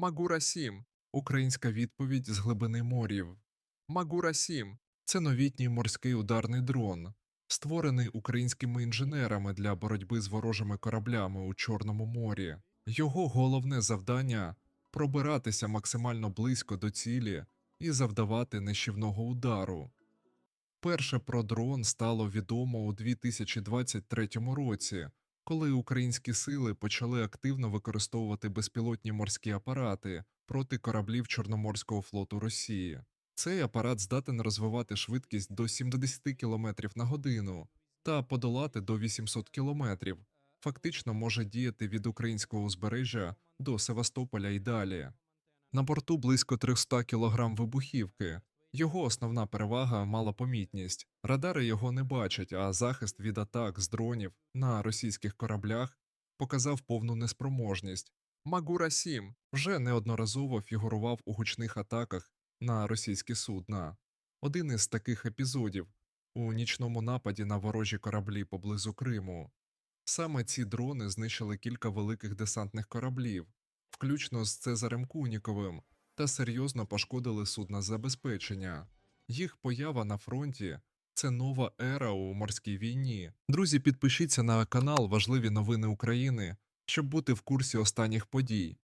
Магура 7 українська відповідь з глибини морів. Магура 7 це новітній морський ударний дрон, створений українськими інженерами для боротьби з ворожими кораблями у Чорному морі. Його головне завдання пробиратися максимально близько до цілі і завдавати нищівного удару. Перше про дрон стало відомо у 2023 році, коли українські сили почали активно використовувати безпілотні морські апарати проти кораблів Чорноморського флоту Росії. Цей апарат здатен розвивати швидкість до 70 км на годину та подолати до 800 км, фактично може діяти від українського узбережжя до Севастополя і далі. На борту близько 300 кг вибухівки. Його основна перевага мала помітність. Радари його не бачать, а захист від атак з дронів на російських кораблях показав повну неспроможність. Магура 7 вже неодноразово фігурував у гучних атаках на російські судна. Один із таких епізодів у нічному нападі на ворожі кораблі поблизу Криму. Саме ці дрони знищили кілька великих десантних кораблів, включно з Цезарем Куніковим, та серйозно пошкодили судна забезпечення. Їх поява на фронті це нова ера у морській війні. Друзі, підпишіться на канал Важливі новини України, щоб бути в курсі останніх подій.